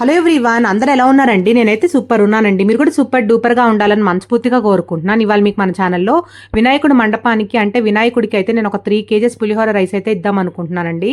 Hello everyone అందరూ ఎలా ఉన్నారండి? నేనైతే సూపర్ ఉన్నానండి. మీరు కూడా సూపర్ డూపర్గా ఉండాలని మనస్ఫూర్తిగా కోరుకుంటున్నాను. ఇవాళ మీకు మన ఛానల్లో వినాయకుడి మండపానికి అంటే వినాయకుడికి అయితే నేను ఒక త్రీ కేజెస్ పులిహోర రైస్ అయితే ఇద్దాం అనుకుంటున్నానండి.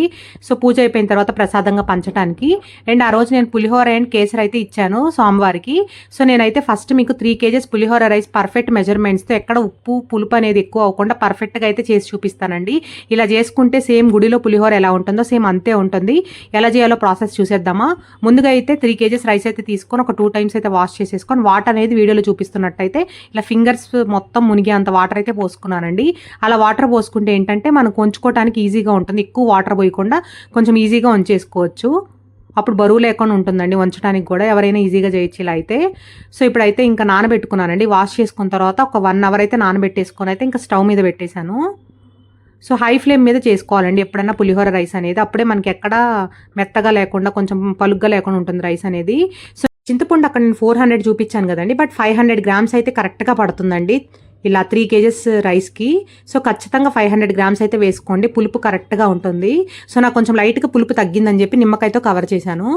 సో పూజ అయిపోయిన తర్వాత ప్రసాదంగా పంచడానికి అండ్ ఆ రోజు నేను పులిహోర అండ్ కేసర్ అయితే ఇచ్చాను సోమవారికి సో నేనైతే ఫస్ట్ మీకు three KGs pulihora rice perfect మెజర్మెంట్స్తో ఎక్కడ ఉప్పు పులుపు అనేది ఎక్కువ అవ్వకుండా పర్ఫెక్ట్గా అయితే చేసి చూపిస్తానండి. ఇలా చేసుకుంటే సేమ్ గుడిలో పులిహోర ఎలా ఉంటుందో సేమ్ అంతే ఉంటుంది. ఎలా చేయాలో ప్రాసెస్ చూసేద్దామా? ముందుగా అయితే త్రీ కేజెస్ రైస్ అయితే తీసుకొని ఒక టూ టైమ్స్ అయితే వాష్ చేసేసుకొని వాటర్ అనేది వీడియోలో చూపిస్తున్నట్టయితే ఇలా ఫింగర్స్ మొత్తం మునిగే అంత వాటర్ అయితే పోసుకున్నానండి. అలా వాటర్ పోసుకుంటే ఏంటంటే మనం కొంచుకోవడానికి ఈజీగా ఉంటుంది. ఎక్కువ వాటర్ పోయకుండా కొంచెం ఈజీగా వంచేసుకోవచ్చు అప్పుడు బరువు లేకుండా ఉంటుందండి వంచడానికి కూడా. ఎవరైనా ఈజీగా చేయొచ్చు ఇలా అయితే. సో ఇప్పుడైతే ఇంకా నానబెట్టుకున్నానండి. వాష్ చేసుకున్న తర్వాత ఒక వన్ అవర్ అయితే నానబెట్టేసుకొని అయితే ఇంకా స్టవ్ మీద పెట్టేశాను. సో హై ఫ్లేమ్ మీద చేసుకోవాలండి. ఎప్పుడైనా పులిహోర రైస్ అనేది. అప్పుడే మనకి ఎక్కడ మెత్తగా లేకుండా కొంచెం పలుగ్గా లేకుండా ఉంటుంది రైస్ అనేది. సో చింతపండు అక్కడ నేను ఫోర్ హండ్రెడ్ చూపించాను కదండి. బట్ ఫైవ్ హండ్రెడ్ గ్రామ్స్ అయితే కరెక్ట్గా పడుతుందండి. ఇలా త్రీ కేజెస్ రైస్కి. సో ఖచ్చితంగా ఫైవ్ హండ్రెడ్ గ్రామ్స్ అయితే వేసుకోండి. పులుపు కరెక్ట్గా ఉంటుంది. సో నాకు కొంచెం లైట్గా పులుపు తగ్గిందని చెప్పి నిమ్మకాయతో కవర్ చేశాను.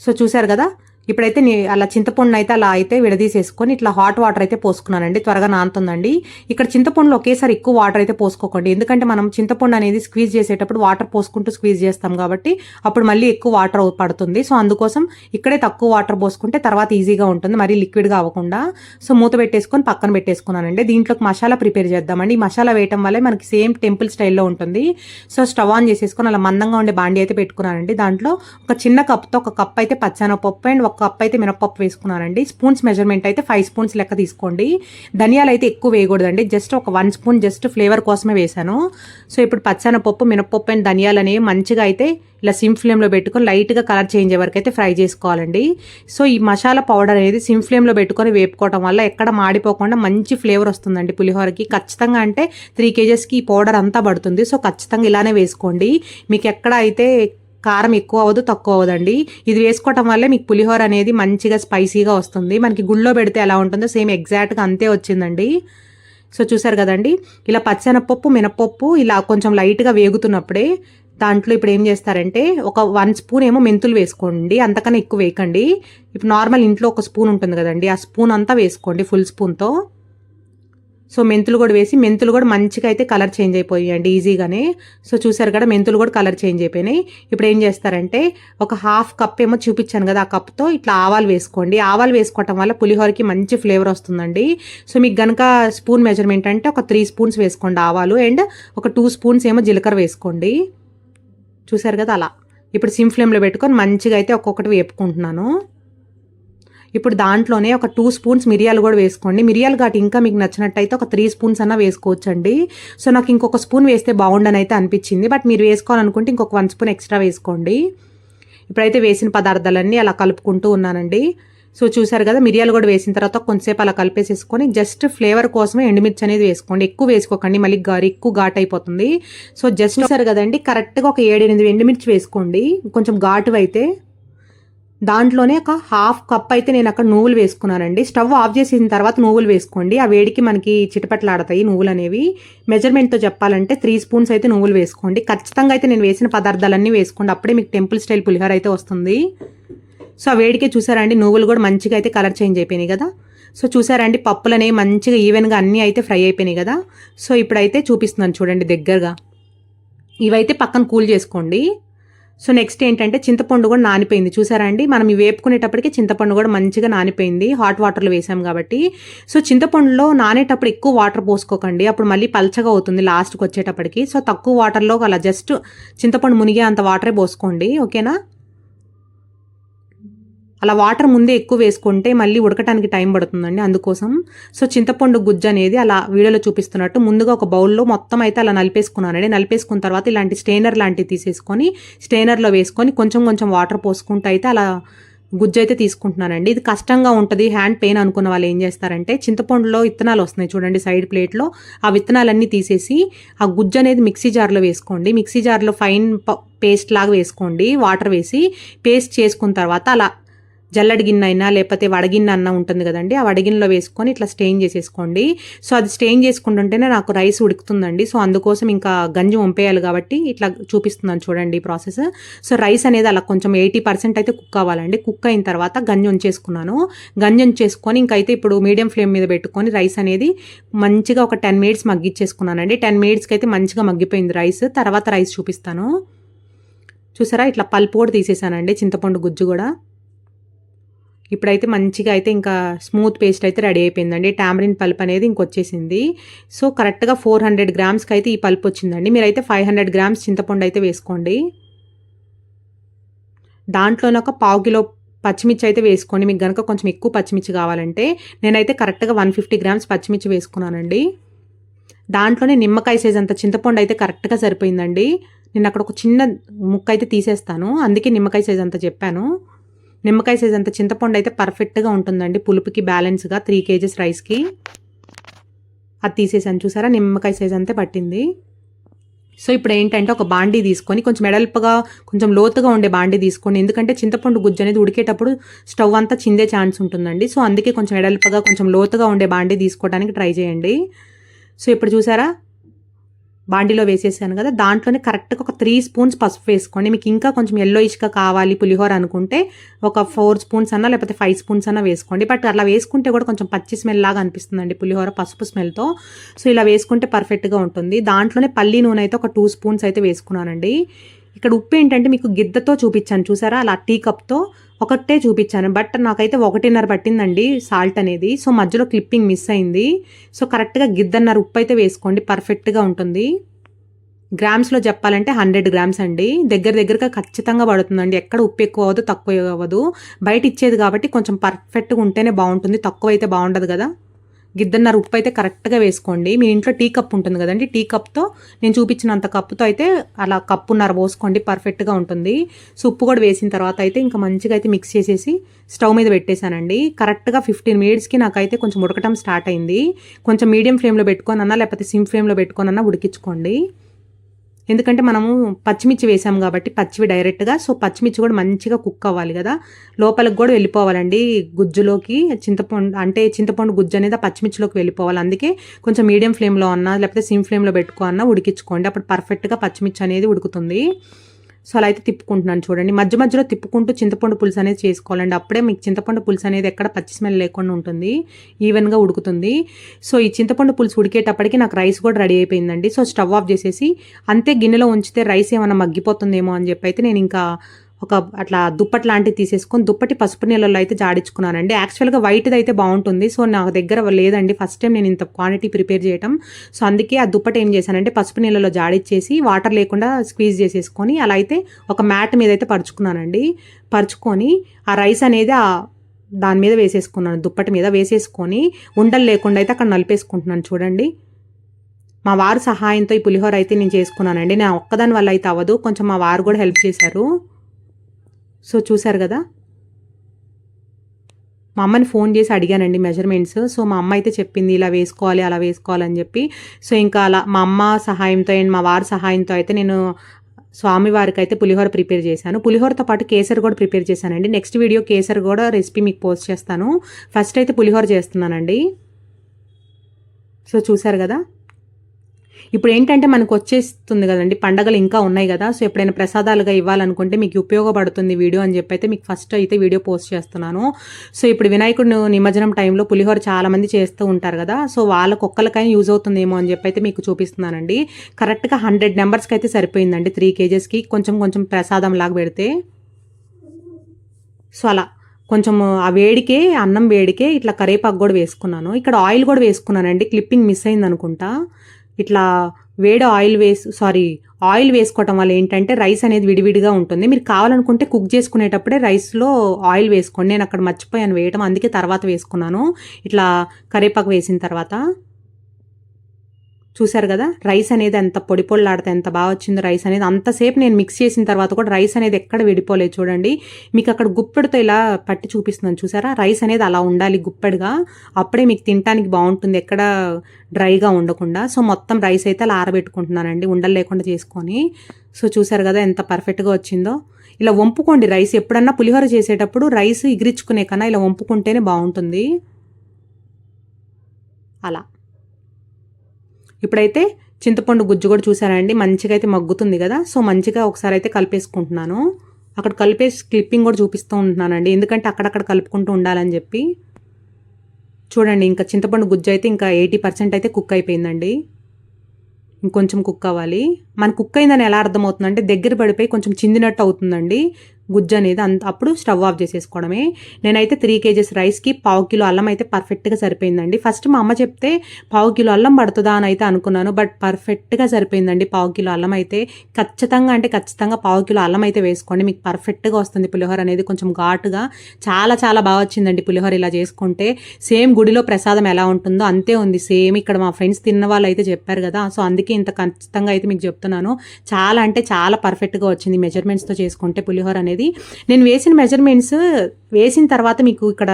సో చూశారు కదా? ఇప్పుడైతే అలా చింతపండు అయితే అలా అయితే విడదీసేసుకొని ఇట్లా హాట్ వాటర్ అయితే పోసుకున్నానండి. త్వరగా నానుతుందండి. ఇక్కడ చింతపండులో ఒకేసారి ఎక్కువ వాటర్ అయితే పోసుకోకండి. ఎందుకంటే మనం చింతపండు అనేది స్క్వీజ్ చేసేటప్పుడు వాటర్ పోసుకుంటూ స్క్వీజ్ చేస్తాం కాబట్టి అప్పుడు మళ్ళీ ఎక్కువ వాటర్ పడుతుంది. సో అందుకోసం ఇక్కడే తక్కువ వాటర్ పోసుకుంటే తర్వాత ఈజీగా ఉంటుంది. మరీ లిక్విడ్గా అవ్వకుండా. సో మూత పెట్టేసుకొని పక్కన పెట్టేసుకున్నానండి. దీంట్లోకి మసాలా ప్రిపేర్ చేద్దామండి. ఈ మసాలా వేయటం వల్లే మనకి సేమ్ టెంపుల్ స్టైల్లో ఉంటుంది. సో స్టవ్ ఆన్ చేసేసుకొని అలా మందంగా ఉండే బాండి అయితే పెట్టుకున్నానండి. దాంట్లో ఒక చిన్న కప్తో ఒక కప్ అయితే పచ్చెనపప్పు అండ్ ఒక ఒక కప్ అయితే మినపప్పు వేసుకున్నానండి. స్పూన్స్ మెజర్మెంట్ అయితే ఫైవ్ స్పూన్స్ లెక్క తీసుకోండి. ధనియాలు అయితే ఎక్కువ వేయకూడదండి. జస్ట్ ఒక వన్ స్పూన్ జస్ట్ ఫ్లేవర్ కోసమే వేశాను. సో ఇప్పుడు పచ్చనపప్పు మినపప్పు అండ్ ధనియాలు అనేవి మంచిగా అయితే ఇలా సిమ్ ఫ్లేమ్లో పెట్టుకొని లైట్గా కలర్ చేంజ్ అయ్యే వరకు అయితే ఫ్రై చేసుకోవాలండి. సో ఈ మసాలా పౌడర్ అనేది సిమ్ ఫ్లేమ్లో పెట్టుకొని వేపుకోవడం వల్ల ఎక్కడ మాడిపోకుండా మంచి ఫ్లేవర్ వస్తుందండి పులిహోరకి. ఖచ్చితంగా అంటే త్రీ కేజెస్కి ఈ పౌడర్ అంతా పడుతుంది. సో ఖచ్చితంగా ఇలానే వేసుకోండి. మీకు ఎక్కడ అయితే కారం ఎక్కువ అవ్వదు తక్కువ అవ్వదండి. ఇది వేసుకోవటం వల్లే మీకు పులిహోర అనేది మంచిగా స్పైసీగా వస్తుంది. మనకి గుళ్ళో పెడితే ఎలా ఉంటుందో సేమ్ ఎగ్జాక్ట్గా అంతే వచ్చిందండి. సో చూసారు కదండి? ఇలా పచ్చెనపప్పు మినపప్పు ఇలా కొంచెం లైట్గా వేగుతున్నప్పుడే దాంట్లో ఇప్పుడు ఏం చేస్తారంటే ఒక వన్ స్పూన్ ఏమో మెంతులు వేసుకోండి. అంతకన్నా ఎక్కువ వేయకండి. ఇప్పుడు నార్మల్ ఇంట్లో ఒక స్పూన్ ఉంటుంది కదండి. ఆ స్పూన్ అంతా వేసుకోండి ఫుల్ స్పూన్తో. సో మెంతులు కూడా వేసి మెంతులు కూడా మంచిగా అయితే కలర్ చేంజ్ అయిపోయాయండి ఈజీగానే. సో చూసారు కదా మెంతులు కూడా కలర్ చేంజ్ అయిపోయినాయి. ఇప్పుడు ఏం చేస్తారంటే ఒక హాఫ్ కప్ ఏమో చూపించాను కదా ఆ కప్తో ఇట్లా ఆవాలు వేసుకోండి. ఆవాలు వేసుకోవటం వల్ల పులిహోరకి మంచి ఫ్లేవర్ వస్తుందండి. సో మీకు గనక స్పూన్ మెజర్మెంట్ అంటే ఒక త్రీ స్పూన్స్ వేసుకోండి ఆవాలు అండ్ ఒక టూ స్పూన్స్ ఏమో జీలకర్ర వేసుకోండి. చూసారు కదా అలా. ఇప్పుడు సిమ్ ఫ్లేమ్లో పెట్టుకొని మంచిగా అయితే ఒక్కొక్కటి వేపుకుంటున్నాను. ఇప్పుడు దాంట్లోనే ఒక టూ స్పూన్స్ మిరియాలు కూడా వేసుకోండి. మిరియాలు ఘాటు ఇంకా మీకు నచ్చినట్టయితే ఒక త్రీ స్పూన్స్ అన్న వేసుకోవచ్చండి. సో నాకు ఇంకొక స్పూన్ వేస్తే బాగుండని అయితే అనిపించింది. బట్ మీరు వేసుకోవాలనుకుంటే ఇంకొక వన్ స్పూన్ ఎక్స్ట్రా వేసుకోండి. ఇప్పుడైతే వేసిన పదార్థాలన్నీ అలా కలుపుకుంటూ ఉన్నానండి. సో చూసారు కదా మిరియాలు కూడా వేసిన తర్వాత కొంతసేపు అలా కలిపేసేసుకొని జస్ట్ ఫ్లేవర్ కోసమే ఎండుమిర్చి అనేది వేసుకోండి. ఎక్కువ వేసుకోకండి మళ్ళీ గారి ఎక్కువ ఘాట్ అయిపోతుంది. సో జస్ట్ చూసారు కదండి కరెక్ట్గా ఒక ఏడెనిమిది ఎండుమిర్చి వేసుకోండి. కొంచెం ఘాటు అయితే దాంట్లోనే ఒక హాఫ్ కప్ అయితే నేను అక్కడ నువ్వులు వేసుకున్నానండి. స్టవ్ ఆఫ్ చేసిన తర్వాత నువ్వులు వేసుకోండి. ఆ వేడికి మనకి చిటపట్లాడతాయి నువ్వులు అనేవి. మెజర్మెంట్తో చెప్పాలంటే త్రీ స్పూన్స్ అయితే నువ్వులు వేసుకోండి. ఖచ్చితంగా అయితే నేను వేసిన పదార్థాలన్నీ వేసుకోండి. అప్పుడే మీకు టెంపుల్ స్టైల్ పులిహోర అయితే వస్తుంది. సో ఆ వేడికే చూసారండి నువ్వులు కూడా మంచిగా అయితే కలర్ చేంజ్ అయిపోయినాయి కదా. సో చూసారండి పప్పులు అనేవి మంచిగా ఈవెన్గా అన్నీ అయితే ఫ్రై అయిపోయినాయి కదా. సో ఇప్పుడైతే చూపిస్తున్నాను చూడండి దగ్గరగా. ఇవైతే పక్కన కూల్ చేసుకోండి. సో నెక్స్ట్ ఏంటంటే చింతపండు కూడా నానిపోయింది. చూసారా అండి? మనం ఇవి వేపుకునేటప్పటికి చింతపండు కూడా మంచిగా నానిపోయింది. హాట్ వాటర్లో వేసాం కాబట్టి. సో చింతపండులో నానేటప్పుడు ఎక్కువ వాటర్ పోసుకోకండి. అప్పుడు మళ్ళీ పల్చగా అవుతుంది లాస్ట్కి వచ్చేటప్పటికి. సో తక్కువ వాటర్లో అలా జస్ట్ చింతపండు మునిగే అంత వాటరే పోసుకోండి. ఓకేనా అలా వాటర్ ముందే ఎక్కువ వేసుకుంటే మళ్ళీ ఉడకటానికి టైం పడుతుందండి. అందుకోసం సో చింతపండు గుజ్జు అనేది అలా వీడియోలో చూపిస్తున్నట్టు ముందుగా ఒక బౌల్లో మొత్తం అయితే అలా నలిపేసుకున్నానండి. నలిపేసుకున్న తర్వాత ఇలాంటి స్టెయినర్ లాంటివి తీసేసుకొని స్టెయినర్లో వేసుకొని కొంచెం కొంచెం వాటర్ పోసుకుంటూ అయితే అలా గుజ్జు అయితే తీసుకుంటున్నానండి. ఇది కష్టంగా ఉంటుంది. హ్యాండ్ పెయిన్ అనుకున్న వాళ్ళు ఏం చేస్తారంటే చింతపండులో విత్తనాలు వస్తున్నాయి చూడండి సైడ్ ప్లేట్లో. ఆ విత్తనాలన్నీ తీసేసి ఆ గుజ్జు అనేది మిక్సీ జార్లో వేసుకోండి. మిక్సీ జార్లో ఫైన్ పేస్ట్ లాగా వేసుకోండి. వాటర్ వేసి పేస్ట్ చేసుకున్న తర్వాత అలా జల్లడి గిన్నె అయినా లేకపోతే వడగిన్నె అన్న ఉంటుంది కదండి ఆ వడగిన్నెలో వేసుకొని ఇట్లా స్టెయిన్ చేసేసుకోండి. సో అది స్టెయిన్ చేసుకుంటుంటేనే నాకు రైస్ ఉడుకుతుందండి. సో అందుకోసం ఇంకా గంజి వంపేయాలి కాబట్టి ఇట్లా చూపిస్తున్నాను చూడండి ఈ ప్రాసెస్. సో రైస్ అనేది అలా కొంచెం ఎయిటీ పర్సెంట్ అయితే కుక్ అవ్వాలండి. కుక్ అయిన తర్వాత గంజి ఉంచేసుకున్నాను. గంజి ఉంచేసుకొని ఇంకైతే ఇప్పుడు మీడియం ఫ్లేమ్ మీద పెట్టుకొని రైస్ అనేది మంచిగా ఒక టెన్ మినిట్స్ మగ్గిచ్చేసుకున్నానండి. టెన్ మినిట్స్కి అయితే మంచిగా మగ్గిపోయింది రైస్. తర్వాత రైస్ చూపిస్తాను. చూసారా? ఇట్లా పల్పు కూడా తీసేసానండి. చింతపండు గుజ్జు కూడా. ఇప్పుడైతే మంచిగా అయితే ఇంకా స్మూత్ పేస్ట్ అయితే రెడీ అయిపోయిందండి. టామరిన్ పల్ప్ అనేది ఇంకొచ్చేసింది. సో కరెక్ట్గా ఫోర్ హండ్రెడ్ గ్రామ్స్కి అయితే ఈ పల్ప్ వచ్చిందండి. మీరైతే ఫైవ్ హండ్రెడ్ గ్రామ్స్ చింతపండు అయితే వేసుకోండి. దాంట్లోనే ఒక పావు కిలో పచ్చిమిర్చి అయితే వేసుకోండి. మీకు కనుక కొంచెం ఎక్కువ పచ్చిమిర్చి కావాలంటే నేనైతే కరెక్ట్గా వన్ ఫిఫ్టీ గ్రామ్స్ పచ్చిమిర్చి వేసుకున్నానండి. దాంట్లోనే నిమ్మకాయ సైజ్ అంత చింతపండు అయితే కరెక్ట్గా సరిపోయిందండి. నేను అక్కడ ఒక చిన్న ముక్క అయితే తీసేస్తాను. అందుకే నిమ్మకాయ సైజ్ అంత చెప్పాను. నిమ్మకాయ సైజ్ అంత చింతపండు అయితే పర్ఫెక్ట్గా ఉంటుందండి. పులుపుకి బ్యాలెన్స్గా త్రీ కేజీస్ రైస్కి అది తీసేసాను చూసారా? నిమ్మకాయ సైజ్ అంతే పట్టింది. సో ఇప్పుడు ఏంటంటే ఒక బాండీ తీసుకొని కొంచెం ఎడల్పగా కొంచెం లోతుగా ఉండే బాండీ తీసుకోండి. ఎందుకంటే చింతపండు గుజ్జు అనేది ఉడికేటప్పుడు స్టవ్ అంతా చిందే ఛాన్స్ ఉంటుందండి. సో అందుకే కొంచెం ఎడల్పగా కొంచెం లోతుగా ఉండే బాండీ తీసుకోవడానికి ట్రై చేయండి. సో ఇప్పుడు చూసారా? బాండిలో వేసేసాను కదా దాంట్లోనే కరెక్ట్గా ఒక త్రీ స్పూన్స్ పసుపు వేసుకోండి. మీకు ఇంకా కొంచెం ఎల్లో ఇష్గా కావాలి పులిహోర అనుకుంటే ఒక ఫోర్ స్పూన్స్ అన్నా లేకపోతే ఫైవ్ స్పూన్స్ అన్నా వేసుకోండి. బట్ అలా వేసుకుంటే కూడా కొంచెం పచ్చి స్మెల్ లాగా అనిపిస్తుందండి పులిహోర పసుపు స్మెల్తో సో ఇలా వేసుకుంటే పర్ఫెక్ట్గా ఉంటుంది. దాంట్లోనే పల్లి నూనె అయితే ఒక టూ స్పూన్స్ అయితే వేసుకున్నానండి. ఇక్కడ ఉప్పు ఏంటంటే మీకు గిద్దతో చూపించాను. చూసారా? అలా టీ కప్తో ఒకటే చూపించాను. బట్ నాకైతే ఒకటిన్నర పట్టిందండి సాల్ట్ అనేది. సో మధ్యలో క్లిప్పింగ్ మిస్ అయింది. సో కరెక్ట్గా గిద్దన్నర ఉప్పు అయితే వేసుకోండి. పర్ఫెక్ట్గా ఉంటుంది. గ్రామ్స్లో చెప్పాలంటే హండ్రెడ్ గ్రామ్స్ అండి. దగ్గర దగ్గరగా ఖచ్చితంగా పడుతుందండి. ఎక్కడ ఉప్పు ఎక్కువ అవ్వదు తక్కువ అవ్వదు. బయట ఇచ్చేది కాబట్టి కొంచెం పర్ఫెక్ట్గా ఉంటేనే బాగుంటుంది. తక్కువ అయితే బాగుండదు కదా? గిద్దన్నర ఉప్పు అయితే కరెక్ట్గా వేసుకోండి. మీ ఇంట్లో టీ కప్ ఉంటుంది కదండి టీ కప్తో నేను చూపించినంత కప్పుతో అయితే అలా కప్పున్నర పోసుకోండి పర్ఫెక్ట్గా ఉంటుంది. సో ఉప్పు కూడా వేసిన తర్వాత అయితే ఇంకా మంచిగా అయితే మిక్స్ చేసేసి స్టవ్ మీద పెట్టేశానండి. కరెక్ట్గా ఫిఫ్టీన్ మినిట్స్కి నాకైతే కొంచెం ఉడకటం స్టార్ట్ అయింది. కొంచెం మీడియం ఫ్లేమ్లో పెట్టుకోనన్నా లేకపోతే సిమ్ ఫ్లేమ్లో పెట్టుకోనన్నా ఉడికించుకోండి. ఎందుకంటే మనము పచ్చిమిర్చి వేసాం కాబట్టి పచ్చివి డైరెక్ట్గా సో పచ్చిమిర్చి కూడా మంచిగా కుక్ అవ్వాలి కదా. లోపలికి కూడా వెళ్ళిపోవాలండి గుజ్జులోకి చింతపండు అంటే చింతపండు గుజ్జు అనేది పచ్చిమిర్చిలోకి వెళ్ళిపోవాలి. అందుకే కొంచెం మీడియం ఫ్లేమ్లో అన్నా లేకపోతే సిమ్ ఫ్లేమ్లో పెట్టుకో అన్నా ఉడికించుకోండి. అప్పుడు పర్ఫెక్ట్గా పచ్చిమిర్చి అనేది ఉడుకుతుంది. సో అలా అయితే తిప్పుకుంటున్నాను చూడండి. మధ్య మధ్యలో తిప్పుకుంటూ చింతపండు పులుసు అనేది చేసుకోవాలండి. అప్పుడే మీకు చింతపండు పులుసు అనేది ఎక్కడ పచ్చి స్మెల్ లేకుండా ఉంటుంది. ఈవెన్గా ఉడుకుతుంది. సో ఈ చింతపండు పులుసు ఉడికేటప్పటికి నాకు రైస్ కూడా రెడీ అయిపోయిందండి. సో స్టవ్ ఆఫ్ చేసేసి అంతే గిన్నెలో ఉంచితే రైస్ ఏమైనా మగ్గిపోతుందేమో అని చెప్పి అయితే నేను ఇంకా ఒక అట్లా దుప్పటి లాంటివి తీసేసుకొని దుప్పటి పసుపు నీళ్ళలో అయితే జాడించుకున్నానండి. యాక్చువల్గా వైట్ది అయితే బాగుంటుంది. సో నాకు దగ్గర లేదండి. ఫస్ట్ టైం నేను ఇంత క్వాంటిటీ ప్రిపేర్ చేయటం. సో అందుకే ఆ దుప్పటి ఏం చేశానంటే పసుపు నీళ్ళలో జాడిచ్చేసి వాటర్ లేకుండా స్క్వీజ్ చేసేసుకొని అలా అయితే ఒక మ్యాట్ మీద అయితే పరుచుకున్నానండి. పరుచుకొని ఆ రైస్ అనేది ఆ దాని మీద వేసేసుకున్నాను. దుప్పటి మీద వేసేసుకొని ఉండలు లేకుండా అయితే అక్కడ నలిపేసుకుంటున్నాను. చూడండి. మా వారు సహాయంతో ఈ పులిహోర అయితే నేను చేసుకున్నానండి. నా ఒక్కదాని వల్ల అయితే అవ్వదు. కొంచెం మా వారు కూడా హెల్ప్ చేశారు. సో చూశారు కదా? మా అమ్మని ఫోన్ చేసి అడిగానండి మెజర్మెంట్స్. సో మా అమ్మ అయితే చెప్పింది ఇలా వేసుకోవాలి అలా వేసుకోవాలని చెప్పి. సో ఇంకా అలా మా అమ్మ సహాయంతో అండ్ మా వారి సహాయంతో అయితే నేను స్వామివారికి అయితే పులిహోర ప్రిపేర్ చేశాను. పులిహోరతో పాటు కేసర్ కూడా ప్రిపేర్ చేశానండి. నెక్స్ట్ వీడియో కేసర్ కూడా రెసిపీ మీకు పోస్ట్ చేస్తాను. ఫస్ట్ అయితే పులిహోర చేస్తున్నానండి. సో చూశారు కదా? ఇప్పుడు ఏంటంటే మనకు వచ్చేస్తుంది కదండి పండగలు ఇంకా ఉన్నాయి కదా సో ఎప్పుడైనా ప్రసాదాలుగా ఇవ్వాలనుకుంటే మీకు ఉపయోగపడుతుంది వీడియో అని చెప్పి అయితే మీకు ఫస్ట్ అయితే వీడియో పోస్ట్ చేస్తున్నాను. సో ఇప్పుడు వినాయకుడు నిమజ్జనం టైంలో పులిహోర చాలామంది చేస్తూ ఉంటారు కదా సో వాళ్ళకు ఒక్కరికైనా యూజ్ అవుతుందేమో అని చెప్పి అయితే మీకు చూపిస్తున్నానండి. కరెక్ట్గా హండ్రెడ్ నెంబర్స్కి అయితే సరిపోయిందండి త్రీ కేజెస్కి కొంచెం కొంచెం ప్రసాదం లాగా పెడితే. సో అలా కొంచెం ఆ వేడికే అన్నం వేడికే ఇట్లా కరేపాకు కూడా వేసుకున్నాను. ఇక్కడ ఆయిల్ కూడా వేసుకున్నానండి క్లిప్పింగ్ మిస్ అయింది అనుకుంటా ఇట్లా వేడి ఆయిల్ వేసు సారీ ఆయిల్ వేసుకోవటం వల్ల ఏంటంటే రైస్ అనేది విడివిడిగా ఉంటుంది. మీరు కావాలనుకుంటే కుక్ చేసుకునేటప్పుడే రైస్లో ఆయిల్ వేసుకోండి. నేను అక్కడ మర్చిపోయాను వేయటం అందుకే తర్వాత వేసుకున్నాను. ఇట్లా కరేపాకు వేసిన తర్వాత. చూసారు కదా? రైస్ అనేది ఎంత పొడి పొళ్ళాడితే ఎంత బాగా వచ్చిందో రైస్ అనేది. అంతసేపు నేను మిక్స్ చేసిన తర్వాత కూడా రైస్ అనేది ఎక్కడ విడిపోలేదు చూడండి. మీకు అక్కడ గుప్పెడుతో ఇలా పట్టి చూపిస్తున్నాను చూసారా? రైస్ అనేది అలా ఉండాలి గుప్పెడుగా. అప్పుడే మీకు తినడానికి బాగుంటుంది ఎక్కడ డ్రైగా ఉండకుండా. సో మొత్తం రైస్ అయితే అలా ఆరబెట్టుకుంటున్నానండి ఉండలు లేకుండా చేసుకొని. సో చూసారు కదా ఎంత పర్ఫెక్ట్గా వచ్చిందో. ఇలా వంపుకోండి రైస్. ఎప్పుడన్నా పులిహోర చేసేటప్పుడు రైస్ ఇగిరించుకునే కన్నా ఇలా వంపుకుంటేనే బాగుంటుంది. అలా. ఇప్పుడైతే చింతపండు గుజ్జు కూడా చూసారండి? మంచిగా అయితే మగ్గుతుంది కదా? సో మంచిగా ఒకసారి అయితే కలిపేసుకుంటున్నాను. అక్కడ కలిపేసి క్లిప్పింగ్ కూడా చూపిస్తూ ఉంటున్నానండి. ఎందుకంటే అక్కడక్కడ కలుపుకుంటూ ఉండాలని చెప్పి. చూడండి ఇంకా చింతపండు గుజ్జు అయితే ఇంకా ఎయిటీ పర్సెంట్ అయితే కుక్ అయిపోయిందండి. ఇంకొంచెం కుక్ అవ్వాలి. మన కుక్ అయిందని ఎలా అర్థమవుతుందంటే దగ్గర పడిపోయి కొంచెం చిందినట్టు అవుతుందండి. గుజ్జు అనేది అంత అప్పుడు స్టవ్ ఆఫ్ చేసేసుకోవడమే. నేనైతే త్రీ కేజెస్ రైస్కి పావు కిలో అల్లం అయితే పర్ఫెక్ట్గా సరిపోయిందండి. ఫస్ట్ మా అమ్మ చెప్తే పావు కిలో అల్లం పడుతుందా అని అయితే అనుకున్నాను. బట్ పర్ఫెక్ట్గా సరిపోయిందండి పావు కిలో అల్లం అయితే. ఖచ్చితంగా అంటే ఖచ్చితంగా పావు కిలో అల్లం అయితే వేసుకోండి. మీకు పర్ఫెక్ట్గా వస్తుంది పులిహోర అనేది కొంచెం ఘాటుగా. చాలా చాలా బాగా వచ్చిందండి పులిహోర ఇలా చేసుకుంటే. సేమ్ గుడిలో ప్రసాదం ఎలా ఉంటుందో అంతే ఉంది. సేమ్ ఇక్కడ మా ఫ్రెండ్స్ తిన్న వాళ్ళు అయితే చెప్పారు కదా. సో అందుకే ఇంత ఖచ్చితంగా అయితే మీకు చెప్తున్నాను. చాలా అంటే చాలా పర్ఫెక్ట్గా వచ్చింది మెజర్మెంట్స్తో చేసుకుంటే పులిహోర అనేది. అనేది. నేను వేసిన మెజర్మెంట్స్ వేసిన తర్వాత మీకు ఇక్కడ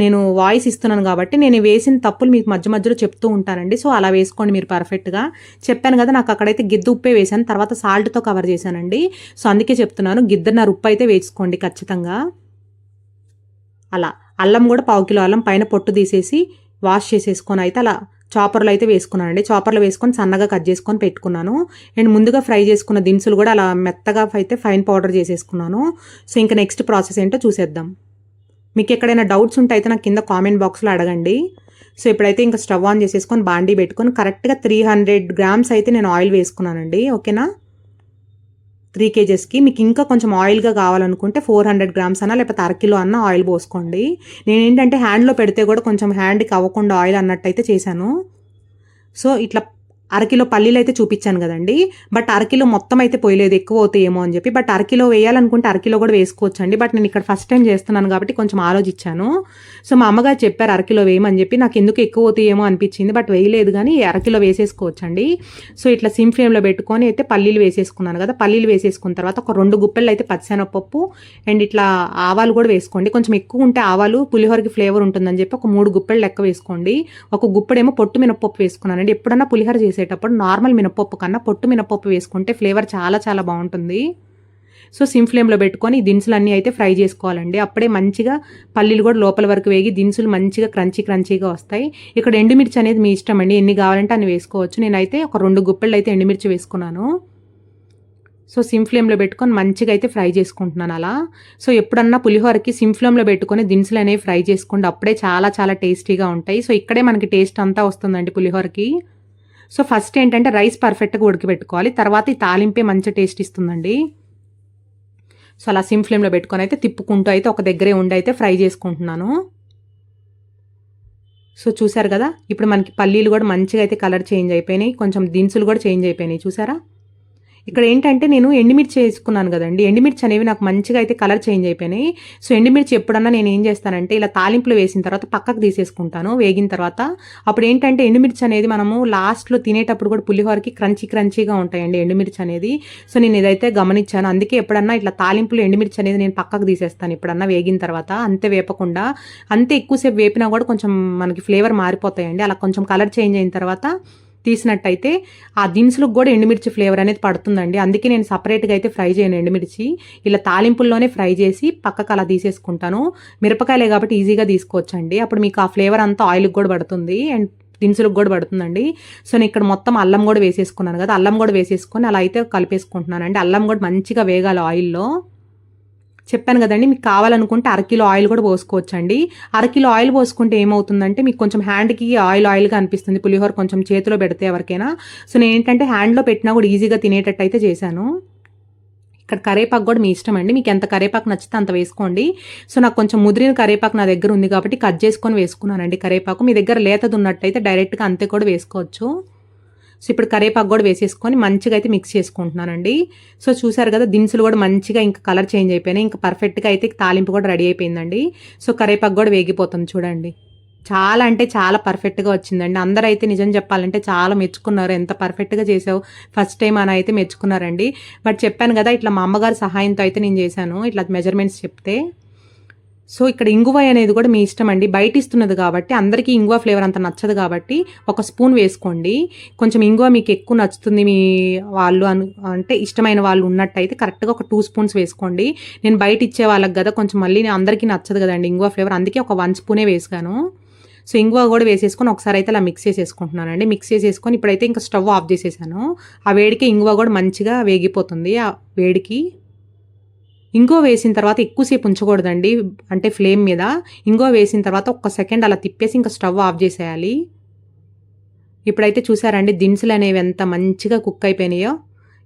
నేను వాయిస్ ఇస్తున్నాను కాబట్టి నేను వేసిన తప్పులు మీకు మధ్య మధ్యలో చెప్తూ ఉంటానండి. సో అలా వేసుకోండి మీరు పర్ఫెక్ట్గా చెప్పాను కదా నాకు అక్కడైతే గిద్ద ఉప్పే వేసాను తర్వాత సాల్ట్తో కవర్ చేశానండి. సో అందుకే చెప్తున్నాను గిద్దన్నర ఉప్పు అయితే వేసుకోండి ఖచ్చితంగా. అలా అల్లం కూడా పావు కిలో అల్లం పైన పొట్టు తీసేసి వాష్ చేసేసుకొని అయితే అలా చాపర్లో అయితే వేసుకున్నానండి. చాపర్లో వేసుకొని సన్నగా కట్ చేసుకొని పెట్టుకున్నాను. అండ్ ముందుగా ఫ్రై చేసుకున్న దినుసులు కూడా అలా మెత్తగా అయితే ఫైన్ పౌడర్ చేసేసుకున్నాను. సో ఇంకా నెక్స్ట్ ప్రాసెస్ ఏంటో చూసేద్దాం. మీకు ఎక్కడైనా డౌట్స్ ఉంటే అయితే నాకు కింద కామెంట్ బాక్స్లో అడగండి. సో ఇప్పుడైతే ఇంకా స్టవ్ ఆన్ చేసేసుకొని బాండీ పెట్టుకొని కరెక్ట్గా త్రీ హండ్రెడ్ గ్రామ్స్ అయితే నేను ఆయిల్ వేసుకున్నానండి. ఓకేనా? త్రీ కేజెస్కి. మీకు ఇంకా కొంచెం ఆయిల్గా కావాలనుకుంటే ఫోర్ హండ్రెడ్ గ్రామ్స్ అన్నా లేకపోతే అరకిలో అన్న ఆయిల్ పోసుకోండి. నేను ఏంటంటే హ్యాండ్లో పెడితే కూడా కొంచెం హ్యాండ్కి అవ్వకుండా ఆయిల్ అన్నట్టయితే చేశాను. సో ఇట్లా అరకిలో పల్లీలు అయితే చూపించాను కదండి. బట్ అరకిలో మొత్తం అయితే పోయలేదు ఎక్కువ అవుతాయేమో అని చెప్పి. బట్ అరకిలో వేయాలనుకుంటే అరకిలో కూడా వేసుకోవచ్చండి. బట్ నేను ఇక్కడ ఫస్ట్ టైం చేస్తున్నాను కాబట్టి కొంచెం ఆలోచించాను. సో మా అమ్మగారు చెప్పారు అరకిలో వేయమని చెప్పి. నాకు ఎందుకు ఎక్కువ అవుతాయేమో అనిపించింది. బట్ వేయలేదు కానీ అరకిలో వేసేసుకోవచ్చండి. సో ఇట్లా సిమ్ ఫ్లేమ్లో పెట్టుకొని అయితే పల్లీలు వేసేసుకున్నాను కదా. పల్లీలు వేసేసుకున్న తర్వాత ఒక రెండు గుప్పెలు అయితే పచ్చిశనగపప్పు అండ్ ఇట్లా ఆవాలు కూడా వేసుకోండి. కొంచెం ఎక్కువ ఉంటే ఆవాలు పులిహోరకి ఫ్లేవర్ ఉంటుందని చెప్పి ఒక మూడు గుప్పెలు లెక్క వేసుకోండి. ఒక గుప్పెడేమో పొట్టు మినపప్పు వేసుకున్నానండి. ఎప్పుడన్నా పులిహోర చేసే చేసేటప్పుడు నార్మల్ మినపప్పు కన్నా పొట్టు మినపప్పు వేసుకుంటే ఫ్లేవర్ చాలా చాలా బాగుంటుంది. సో సిమ్ ఫ్లేమ్లో పెట్టుకొని దినుసులు అన్నీ అయితే ఫ్రై చేసుకోవాలండి. అప్పుడే మంచిగా పల్లీలు కూడా లోపల వరకు వేగి దినుసులు మంచిగా క్రంచీ క్రంచీగా వస్తాయి. ఇక్కడ ఎండుమిర్చి అనేది మీ ఇష్టం అండి. ఎన్ని కావాలంటే అన్ని వేసుకోవచ్చు. నేనైతే ఒక రెండు గుప్పెళ్ళు అయితే ఎండుమిర్చి వేసుకున్నాను. సో సిమ్ ఫ్లేమ్లో పెట్టుకొని మంచిగా అయితే ఫ్రై చేసుకుంటున్నాను అలా. సో ఎప్పుడన్నా పులిహోరకి సిమ్ ఫ్లేమ్లో పెట్టుకొని దినుసులు అనేవి ఫ్రై చేసుకోండి అప్పుడే చాలా చాలా టేస్టీగా ఉంటాయి. సో ఇక్కడే మనకి టేస్ట్ అంతా వస్తుందండి పులిహోరకి. సో ఫస్ట్ ఏంటంటే రైస్ పర్ఫెక్ట్గా ఉడకబెట్టుకోవాలి తర్వాత ఈ తాలింపే మంచి టేస్ట్ ఇస్తుందండి. సో అలా సిమ్ ఫ్లేమ్లో పెట్టుకొని అయితే తిప్పుకుంటూ అయితే ఒక దగ్గరే ఉండి అయితే ఫ్రై చేసుకుంటున్నాను. సో చూసారు కదా ఇప్పుడు మనకి పల్లీలు కూడా మంచిగా అయితే కలర్ చేంజ్ అయిపోయినాయి. కొంచెం దినుసులు కూడా చేంజ్ అయిపోయినాయి. చూసారా? ఇక్కడ ఏంటంటే నేను ఎండుమిర్చి వేసుకున్నాను కదండి. ఎండుమిర్చి అనేవి నాకు మంచిగా అయితే కలర్ చేంజ్ అయిపోయినాయి. సో ఎండుమిర్చి ఎప్పుడన్నా నేను ఏం చేస్తానంటే ఇలా తాలింపులు వేసిన తర్వాత పక్కకు తీసేసుకుంటాను. వేగిన తర్వాత అప్పుడు ఏంటంటే ఎండుమిర్చి అనేది మనము లాస్ట్లో తినేటప్పుడు కూడా పులిహోరకి క్రంచీ క్రంచీగా ఉంటాయండి ఎండుమిర్చి అనేది. సో నేను ఇదైతే గమనించాను. అందుకే ఎప్పుడన్నా ఇట్లా తాలింపులు ఎండుమిర్చి అనేది నేను పక్కకు తీసేస్తాను ఎప్పుడన్నా వేగిన తర్వాత. అంతే వేపకుండా అంతే ఎక్కువసేపు వేపినా కూడా కొంచెం మనకి ఫ్లేవర్ మారిపోతాయండి. అలా కొంచెం కలర్ చేంజ్ అయిన తర్వాత తీసినట్టయితే ఆ దినుసులకు కూడా ఎండుమిర్చి ఫ్లేవర్ అనేది పడుతుందండి. అందుకే నేను సపరేట్గా అయితే ఫ్రై చేయను ఎండుమిర్చి. ఇలా తాలింపుల్లోనే ఫ్రై చేసి పక్కకు అలా తీసేసుకుంటాను. మిరపకాయలే కాబట్టి ఈజీగా తీసుకోవచ్చండి. అప్పుడు మీకు ఆ ఫ్లేవర్ అంతా ఆయిల్కి కూడా పడుతుంది అండ్ దినుసులకు కూడా పడుతుందండి. సో నేను ఇక్కడ మొత్తం అల్లం కూడా వేసేసుకున్నాను కదా అల్లం కూడా వేసేసుకొని అలా అయితే కలిపేసుకుంటున్నాను అండి అల్లం కూడా మంచిగా వేగాలి ఆయిల్లో. చెప్పాను కదండి మీకు కావాలనుకుంటే అరకిలో ఆయిల్ కూడా పోసుకోవచ్చండి. అరకిలో ఆయిల్ పోసుకుంటే ఏమవుతుందంటే మీకు కొంచెం హ్యాండ్కి ఆయిల్ ఆయిల్గా అనిపిస్తుంది. పులిహోర కొంచెం చేతిలో పెడితే ఎవరికైనా. సో నేను ఏంటంటే హ్యాండ్లో పెట్టినా కూడా ఈజీగా తినేటట్టు అయితే చేశాను. ఇక్కడ కరేపాకు కూడా మీ ఇష్టం అండి. మీకు ఎంత కరేపాకు నచ్చితే అంత వేసుకోండి. సో నాకు కొంచెం ముదిరిన కరేపాకు నా దగ్గర ఉంది కాబట్టి కట్ చేసుకొని వేసుకున్నానండి కరేపాకు. మీ దగ్గర లేతది ఉన్నట్టయితే డైరెక్ట్గా అంతే కూడా వేసుకోవచ్చు. సో ఇప్పుడు కరేపాకు కూడా వేసేసుకొని మంచిగా అయితే మిక్స్ చేసుకుంటున్నానండి. సో చూసారు కదా దినుసులు కూడా మంచిగా ఇంకా కలర్ చేంజ్ అయిపోయినాయి. ఇంకా పర్ఫెక్ట్గా అయితే తాలింపు కూడా రెడీ అయిపోయిందండి. సో కరేపాకు కూడా వేగిపోతుంది చూడండి. చాలా అంటే చాలా పర్ఫెక్ట్గా వచ్చిందండి. అందరూ అయితే నిజం చెప్పాలంటే చాలా మెచ్చుకున్నారు. ఎంత పర్ఫెక్ట్గా చేసావు? ఫస్ట్ టైం అని అయితే మెచ్చుకున్నారండి. బట్ చెప్పాను కదా ఇట్లా మా అమ్మగారి సహాయంతో అయితే నేను చేశాను. ఇట్లా మెజర్మెంట్స్ చెప్తే సో ఇక్కడ ఇంగువ అనేది కూడా మీ ఇష్టం అండి. బయట ఇస్తున్నది కాబట్టి అందరికీ ఇంగువ ఫ్లేవర్ అంత నచ్చదు కాబట్టి ఒక స్పూన్ వేసుకోండి. కొంచెం ఇంగువ మీకు ఎక్కువ నచ్చుతుంది మీ వాళ్ళు అంటే ఇష్టమైన వాళ్ళు ఉన్నట్టయితే కరెక్ట్గా ఒక టూ స్పూన్స్ వేసుకోండి. నేను బయట ఇచ్చే వాళ్ళకి కదా కొంచెం మళ్ళీ అందరికీ నచ్చదు కదండి ఇంగువ ఫ్లేవర్. అందుకే ఒక వన్ స్పూనే వేసాను. సో ఇంగువ కూడా వేసేసుకొని ఒకసారి అయితే అలా మిక్స్ చేసేసుకుంటున్నానండి. మిక్స్ చేసేసుకొని ఇప్పుడైతే ఇంకా స్టవ్ ఆఫ్ చేసేసాను. ఆ వేడికి ఇంగువ కూడా మంచిగా వేగిపోతుంది. ఆ వేడికి ఇంకో వేసిన తర్వాత ఎక్కువసేపు ఉంచకూడదండి అంటే ఫ్లేమ్ మీద. ఇంకో వేసిన తర్వాత ఒక్క సెకండ్ అలా తిప్పేసి ఇంకా స్టవ్ ఆఫ్ చేసేయాలి. ఇప్పుడైతే చూసారండి దినుసులు అనేవి ఎంత మంచిగా కుక్ అయిపోయినాయో.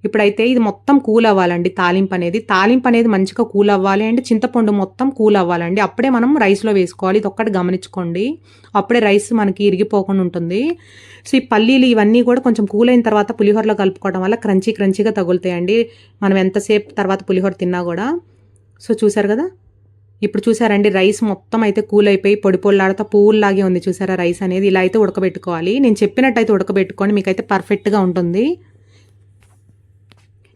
ఇప్పుడైతే ఇది మొత్తం కూల్ అవ్వాలండి తాలింపు అనేది. తాలింపు అనేది మంచిగా కూల్ అవ్వాలి అంటే చింతపండు మొత్తం కూల్ అవ్వాలండి అప్పుడే మనం రైస్లో వేసుకోవాలి. ఇది ఒక్కటి గమనించుకోండి. అప్పుడే రైస్ మనకి ఇరిగిపోకుండా ఉంటుంది. సో ఈ పల్లీలు ఇవన్నీ కూడా కొంచెం కూల్ అయిన తర్వాత పులిహోరలో కలుపుకోవడం వల్ల క్రంచీ క్రంచీగా తగులుతాయండి. మనం ఎంతసేపు తర్వాత పులిహోర తిన్నా కూడా. సో చూసారు కదా? ఇప్పుడు చూసారండి రైస్ మొత్తం అయితే కూల్ అయిపోయి పొడి పొల్లాడతా పువ్వుల్లాగే ఉంది. చూసారా? రైస్ అనేది ఇలా అయితే ఉడకబెట్టుకోవాలి. నేను చెప్పినట్టు అయితే ఉడకబెట్టుకోండి. మీకైతే పర్ఫెక్ట్గా ఉంటుంది.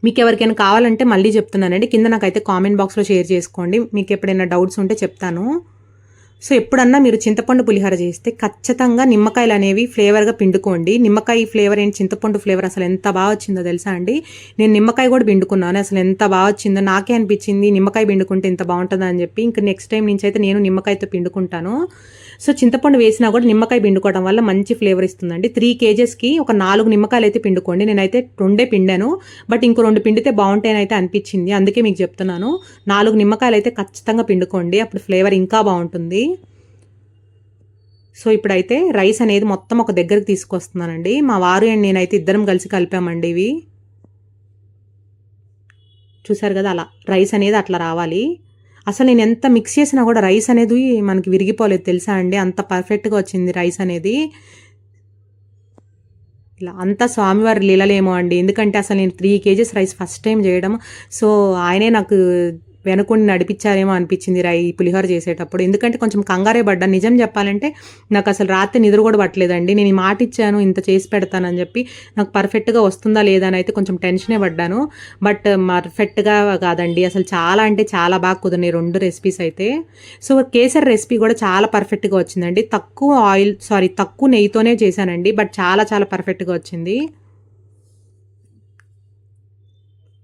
మీకు ఎవరికైనా కావాలంటే మళ్ళీ చెప్తున్నానండి. కింద నాకైతే కామెంట్ బాక్స్లో షేర్ చేసుకోండి. మీకు ఎప్పుడైనా డౌట్స్ ఉంటే చెప్తాను. సో ఎప్పుడన్నా మీరు చింతపండు పులిహోర చేస్తే ఖచ్చితంగా నిమ్మకాయలు అనేవి ఫ్లేవర్గా పిండుకోండి. నిమ్మకాయ ఫ్లేవర్ ఏంటి? చింతపండు ఫ్లేవర్ అసలు ఎంత బాగా వచ్చిందో తెలుసా అండి? నేను నిమ్మకాయ కూడా పిండుకున్నాను. అసలు ఎంత బాగా వచ్చిందో నాకే అనిపించింది. నిమ్మకాయ పిండుకుంటే ఇంత బాగుంటుందని చెప్పి ఇంకా నెక్స్ట్ టైం నుంచి అయితే నేను నిమ్మకాయతో పిండుకుంటాను. సో చింతపండు వేసినా కూడా నిమ్మకాయ పిండుకోవడం వల్ల మంచి ఫ్లేవర్ ఇస్తుందండి. త్రీ కేజెస్కి ఒక నాలుగు నిమ్మకాయలు అయితే పిండుకోండి. నేనైతే రెండే పిండాను. బట్ ఇంకో రెండు పిండితే బాగుంటాయనైతే అనిపించింది. అందుకే మీకు చెప్తున్నాను. నాలుగు నిమ్మకాయలు అయితే ఖచ్చితంగా పిండుకోండి. అప్పుడు ఫ్లేవర్ ఇంకా బాగుంటుంది. సో ఇప్పుడైతే రైస్ అనేది మొత్తం ఒక దగ్గరకు తీసుకొస్తున్నానండి. మా వారు అండ్ నేనైతే ఇద్దరం కలిసి కలిపామండి ఇవి. చూసారు కదా అలా. రైస్ అనేది అట్లా రావాలి. అసలు నేను ఎంత మిక్స్ చేసినా కూడా రైస్ అనేది మనకి విరిగిపోలేదు తెలుసా అండి? అంత పర్ఫెక్ట్గా వచ్చింది రైస్ అనేది. ఇలా అంతా స్వామివారి లీలలేమో అండి. ఎందుకంటే అసలు నేను three KGs rice first time చేయడం. సో ఆయనే నాకు వెనుకొని నడిపించారేమో అనిపించింది రై పులిహోర చేసేటప్పుడు. ఎందుకంటే కొంచెం కంగారే పడ్డా. నిజం చెప్పాలంటే నాకు అసలు రాత్రి నిద్ర కూడా పట్టలేదండి. నేను ఈ మాట ఇచ్చాను ఇంత చేసి పెడతానని చెప్పి నాకు పర్ఫెక్ట్గా వస్తుందా లేదా అని అయితే కొంచెం టెన్షనే పడ్డాను. బట్ పర్ఫెక్ట్గా కాదండి. అసలు చాలా అంటే చాలా బాగా కుదిరినాయి రెండు రెసిపీస్ అయితే. సో కేసర్ రెసిపీ కూడా చాలా పర్ఫెక్ట్గా వచ్చిందండి. తక్కువ ఆయిల్ సారీ తక్కువ నెయ్యితోనే చేశానండి. బట్ చాలా చాలా పర్ఫెక్ట్గా వచ్చింది.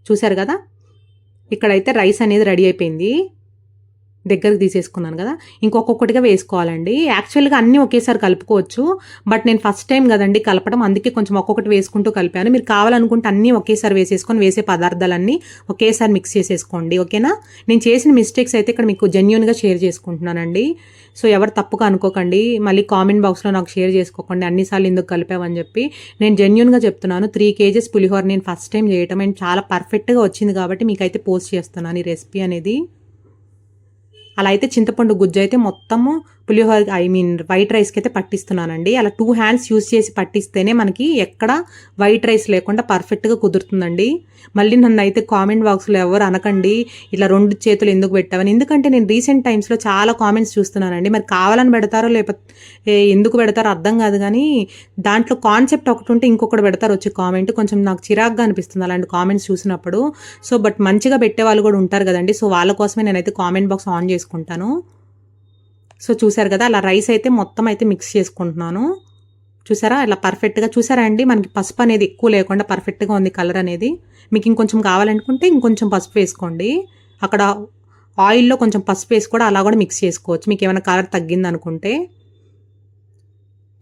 చూశారు కదా? ఇక్కడైతే రైస్ అనేది రెడీ అయిపోయింది. దగ్గరకు తీసేసుకున్నాను కదా. ఇంకొకొక్కటిగా వేసుకోవాలండి. యాక్చువల్గా అన్నీ ఒకేసారి కలుపుకోవచ్చు. బట్ నేను ఫస్ట్ టైం కదండి కలపడం. అందుకే కొంచెం ఒక్కొక్కటి వేసుకుంటూ కలిపాను. మీరు కావాలనుకుంటే అన్నీ ఒకేసారి వేసేసుకొని వేసే పదార్థాలన్నీ ఒకేసారి మిక్స్ చేసేసుకోండి. ఓకేనా? నేను చేసిన మిస్టేక్స్ అయితే ఇక్కడ మీకు జెన్యున్గా షేర్ చేసుకుంటున్నానండి. సో ఎవరు తప్పుగా అనుకోకండి. మళ్ళీ కామెంట్ బాక్స్లో నాకు షేర్ చేసుకోకండి. అన్నిసార్లు ఎందుకు కలిపామని చెప్పి నేను జెన్యున్గా చెప్తున్నాను. త్రీ కేజెస్ పులిహోర నేను ఫస్ట్ టైం చేయటం. అండ్ చాలా పర్ఫెక్ట్గా వచ్చింది కాబట్టి మీకైతే పోస్ట్ చేస్తున్నాను ఈ రెసిపీ అనేది. అలా అయితే చింతపండు గుజ్జు అయితే మొత్తము పులిహోర ఐ మీన్ వైట్ రైస్కి అయితే పట్టిస్తున్నానండి. అలా టూ హ్యాండ్స్ యూస్ చేసి పట్టిస్తేనే మనకి ఎక్కడ వైట్ రైస్ లేకుండా పర్ఫెక్ట్గా కుదురుతుందండి. మళ్ళీ నన్ను అయితే కామెంట్ బాక్స్లో ఎవరు అనకండి. ఇట్లా రెండు చేతులు ఎందుకు పెట్టావని. ఎందుకంటే నేను రీసెంట్ టైమ్స్లో చాలా కామెంట్స్ చూస్తున్నానండి. మరి కావాలని పెడతారో లేకపోతే ఎందుకు పెడతారో అర్థం కాదు కానీ దాంట్లో కాన్సెప్ట్ ఒకటి ఉంటే ఇంకొకటి పెడతారు వచ్చే కామెంట్ కొంచెం నాకు చిరాగ్గా అనిపిస్తుంది అలాంటి కామెంట్స్ చూసినప్పుడు. సో బట్ మంచిగా పెట్టే వాళ్ళు కూడా ఉంటారు కదండి. సో వాళ్ళ కోసమే నేనైతే కామెంట్ బాక్స్ ఆన్ చేసుకుంటాను. సో చూసారు కదా అలా రైస్ అయితే మొత్తం అయితే మిక్స్ చేసుకుంటున్నాను. చూసారా? ఇలా పర్ఫెక్ట్గా చూసారా అండి? మనకి పసుపు అనేది ఎక్కువ లేకుండా పర్ఫెక్ట్గా ఉంది కలర్ అనేది. మీకు ఇంకొంచెం కావాలనుకుంటే ఇంకొంచెం పసుపు వేసుకోండి. అక్కడ ఆయిల్లో కొంచెం పసుపు వేసి కూడా అలా కూడా మిక్స్ చేసుకోవచ్చు. మీకు ఏమైనా కలర్ తగ్గిందనుకుంటే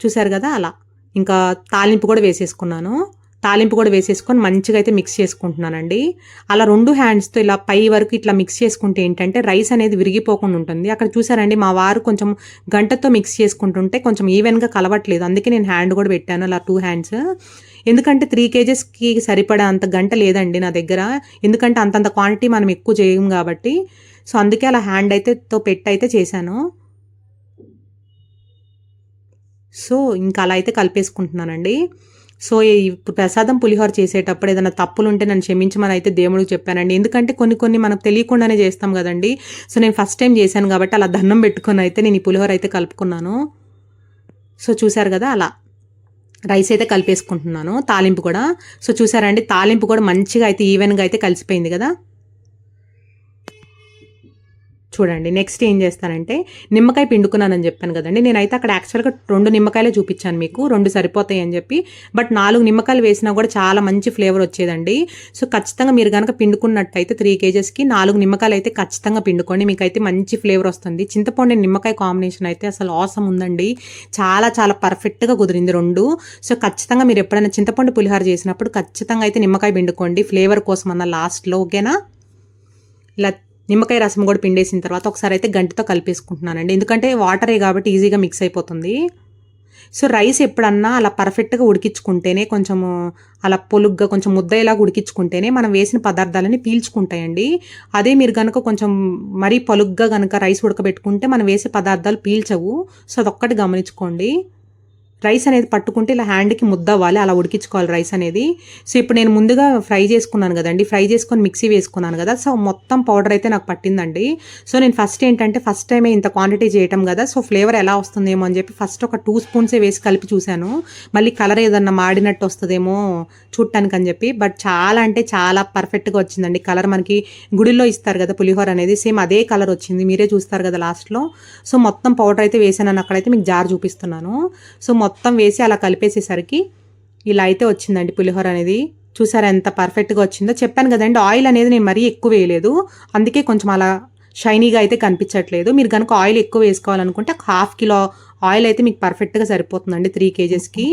చూసారు కదా అలా. ఇంకా తాలింపు కూడా వేసేసుకున్నాను. తాలింపు కూడా వేసేసుకొని మంచిగా అయితే మిక్స్ చేసుకుంటున్నానండి. అలా రెండు హ్యాండ్స్తో ఇలా పై వరకు ఇట్లా మిక్స్ చేసుకుంటే ఏంటంటే రైస్ అనేది విరిగిపోకుండా ఉంటుంది. అక్కడ చూసారండి మా వారు కొంచెం గంటతో మిక్స్ చేసుకుంటుంటే కొంచెం ఈవెన్గా కలవట్లేదు. అందుకే నేను హ్యాండ్ కూడా పెట్టాను అలా టూ హ్యాండ్స్ ఎందుకంటే త్రీ కేజెస్కి సరిపడా అంత గంట లేదండి నా దగ్గర. ఎందుకంటే అంతంత క్వాంటిటీ మనం ఎక్కువ చేయం కాబట్టి. సో అందుకే అలా హ్యాండ్ అయితే తో పెట్టి అయితే చేశాను. సో ఇంకా అలా అయితే కలిపేసుకుంటున్నానండి. సో ఈ ప్రసాదం పులిహోర చేసేటప్పుడు ఏదైనా తప్పులు ఉంటే నన్ను క్షమించమని అయితే దేవుడికి చెప్పానండి. ఎందుకంటే కొన్ని కొన్ని మనకు తెలియకుండానే చేస్తాం కదండి. సో నేను ఫస్ట్ టైం చేశాను కాబట్టి అలా దండం పెట్టుకుని అయితే నేను ఈ పులిహోర అయితే కలుపుకున్నాను. సో చూశారు కదా అలా. రైస్ అయితే కలిపేసుకుంటున్నాను తాలింపు కూడా. సో చూసారండి తాలింపు కూడా మంచిగా అయితే ఈవెన్గా అయితే కలిసిపోయింది కదా. చూడండి నెక్స్ట్ ఏం చేస్తానంటే నిమ్మకాయ పిండుకున్నానని చెప్పాను కదండి. నేనైతే అక్కడ యాక్చువల్గా రెండు నిమ్మకాయలే చూపించాను మీకు రెండు సరిపోతాయి అని చెప్పి. బట్ నాలుగు నిమ్మకాయలు వేసినా కూడా చాలా మంచి ఫ్లేవర్ వచ్చేదండి. సో ఖచ్చితంగా మీరు కనుక పిండుకున్నట్టయితే త్రీ కేజెస్కి నాలుగు నిమ్మకాయలు అయితే ఖచ్చితంగా పిండుకోండి. మీకు అయితే మంచి ఫ్లేవర్ వస్తుంది. చింతపండు నిమ్మకాయ కాంబినేషన్ అయితే అసలు ఆసం ఉందండి. చాలా చాలా పర్ఫెక్ట్గా కుదిరింది రెండు. సో ఖచ్చితంగా మీరు ఎప్పుడైనా చింతపండు పులిహోర చేసినప్పుడు ఖచ్చితంగా అయితే నిమ్మకాయ పిండుకోండి. ఫ్లేవర్ కోసం అన్న లాస్ట్లో ఓకేనా ఇలా నిమ్మకాయ రసం కూడా పిండేసిన తర్వాత ఒకసారి అయితే గంటితో కలిపేసుకుంటున్నానండి. ఎందుకంటే వాటరే కాబట్టి ఈజీగా మిక్స్ అయిపోతుంది. సో రైస్ ఎప్పుడన్నా అలా పర్ఫెక్ట్గా ఉడికించుకుంటేనే కొంచెము అలా పొలుగ్గా కొంచెం ముద్దయ్యేలాగా ఉడికించుకుంటేనే మనం వేసిన పదార్థాలని పీల్చుకుంటాయండి. అదే మీరు కనుక కొంచెం మరీ పొలుగ్గా కనుక రైస్ ఉడకబెట్టుకుంటే మనం వేసే పదార్థాలు పీల్చవు. సో అదొక్కటి గమనించుకోండి. రైస్ అనేది పట్టుకుంటే ఇలా హ్యాండ్కి ముద్ద అవ్వాలి అలా ఉడికించుకోవాలి రైస్ అనేది. సో ఇప్పుడు నేను ముందుగా ఫ్రై చేసుకున్నాను కదండి. ఫ్రై చేసుకొని మిక్సీ వేసుకున్నాను కదా. సో మొత్తం పౌడర్ అయితే నాకు పట్టిందండి. సో నేను ఫస్ట్ ఏంటంటే ఫస్ట్ టైమే ఇంత క్వాంటిటీ చేయటం కదా. సో ఫ్లేవర్ ఎలా వస్తుందేమో అని చెప్పి ఫస్ట్ ఒక టూ స్పూన్సే వేసి కలిపి చూశాను. మళ్ళీ కలర్ ఏదన్నా మాడినట్టు వస్తుందేమో చూడటానికి అని చెప్పి. బట్ చాలా అంటే చాలా పర్ఫెక్ట్గా వచ్చిందండి. కలర్ మనకి గుడిలో ఇస్తారు కదా పులిహోర అనేది. సేమ్ అదే కలర్ వచ్చింది. మీరే చూస్తారు కదా లాస్ట్లో. సో మొత్తం పౌడర్ అయితే వేసాను. అక్కడైతే మీకు జార్ చూపిస్తున్నాను. సో మొత్తం మొత్తం వేసి అలా కలిపేసేసరికి ఇలా అయితే వచ్చిందండి పులిహోర అనేది. చూసారా ఎంత పర్ఫెక్ట్గా వచ్చిందో? చెప్పాను కదండి ఆయిల్ అనేది నేను మరీ ఎక్కువ వేయలేదు. అందుకే కొంచెం అలా షైనీగా అయితే కనిపించట్లేదు. మీరు కనుక ఆయిల్ ఎక్కువ వేసుకోవాలనుకుంటే హాఫ్ కిలో ఆయిల్ అయితే మీకు పర్ఫెక్ట్గా సరిపోతుందండి త్రీ కేజెస్కి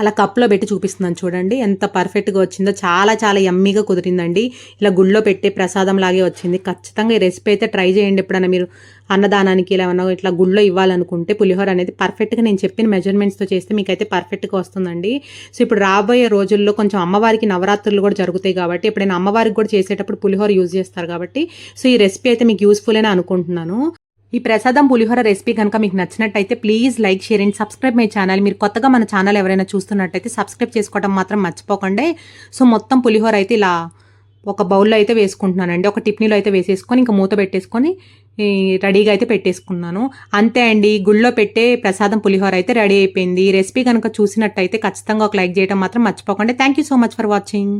అలా కప్లో పెట్టి చూపిస్తున్నాను చూడండి. ఎంత పర్ఫెక్ట్గా వచ్చిందో చాలా చాలా యమ్మీగా కుదిరిందండి. ఇలా గుళ్ళో పెట్టే ప్రసాదం లాగే వచ్చింది. ఖచ్చితంగా ఈ రెసిపీ అయితే ట్రై చేయండి ఎప్పుడైనా మీరు అన్నదానానికి ఇలా ఏమన్నా ఇట్లా గుళ్ళో ఇవ్వాలనుకుంటే పులిహోర అనేది పర్ఫెక్ట్గా నేను చెప్పిన మెజర్మెంట్స్తో చేస్తే మీకు అయితే పర్ఫెక్ట్గా వస్తుందండి. సో ఇప్పుడు రాబోయే రోజుల్లో కొంచెం అమ్మవారికి నవరాత్రులు కూడా జరుగుతాయి కాబట్టి ఎప్పుడైనా అమ్మవారికి కూడా చేసేటప్పుడు పులిహోర యూజ్ చేస్తారు కాబట్టి సో ఈ రెసిపీ అయితే మీకు యూస్ఫుల్ అని అనుకుంటున్నాను. ఈ ప్రసాదం పులిహోర రెసిపీ కనుక మీకు నచ్చినట్టయితే please like share and subscribe my channel. మీరు కొత్తగా మన ఛానల్ ఎవరైనా చూస్తున్నట్టయితే సబ్స్క్రైబ్ చేసుకోవడం మాత్రం మర్చిపోకండి. సో మొత్తం పులిహోర అయితే ఇలా ఒక బౌల్లో అయితే వేసుకుంటున్నానండి. ఒక టిఫినీలో అయితే వేసేసుకొని ఇంకా మూత పెట్టేసుకొని రెడీగా అయితే పెట్టేసుకున్నాను. అంతే అండి. గుళ్ళో పెట్టే ప్రసాదం పులిహోర అయితే రెడీ అయిపోయింది. ఈ రెసిపీ కనుక చూసినట్టయితే ఖచ్చితంగా ఒక లైక్ చేయడం మాత్రం మర్చిపోకండి. Thank you so much for watching.